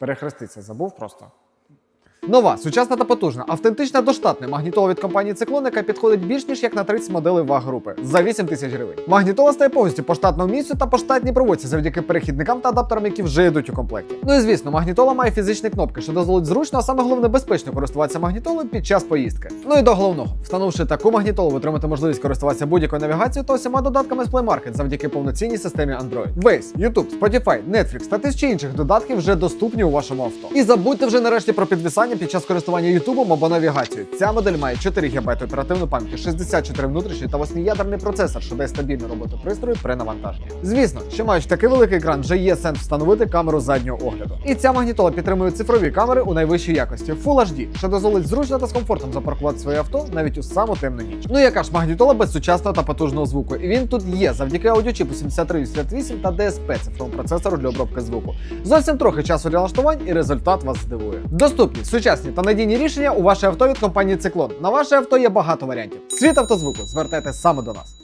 Перехреститься забув просто. Нова, сучасна та потужна, автентична до штатної магнітола від компанії Циклон, яка підходить більш ніж як на 30 моделей ваг групи за 8 тисяч гривень. Магнітола стає повністю по штатному місцю та по штатній проводці завдяки перехідникам та адаптерам, які вже йдуть у комплекті. Ну і звісно, магнітола має фізичні кнопки, що дозволить зручно, а саме головне безпечно користуватися магнітолою під час поїздки. Ну і до головного, встановивши таку магнітолу, ви отримаєте можливість користуватися будь-якою навігацією та усіма додатками з Play Market завдяки повноцінній системі Android. Waze, YouTube, Spotify, Netflix та тисячі інших додатків вже доступні у вашому авто. І забудьте вже нарешті про підвисання під час користування YouTube або навігацією. Ця модель має 4 ГБ оперативну пам'ять, 64 внутрішні та 8-ядерний процесор, що дає стабільну роботу пристрою при навантаженні. Звісно, що маючи такий великий екран, вже є сенс встановити камеру заднього огляду. І ця магнітола підтримує цифрові камери у найвищій якості Full HD, що дозволить зручно та з комфортом запаркувати своє авто навіть у саму темну ніч. Ну яка ж магнітола без сучасного та потужного звуку? І він тут є завдяки аудіочіпу 7388 та DSP цифровому процесору для обробки звуку. Зовсім трохи часу для налаштувань, і результат вас здивує. Доступні, сучасні та надійні рішення у ваше авто від компанії Циклон. На ваше авто є багато варіантів. Світ автозвуку звертайте саме до нас.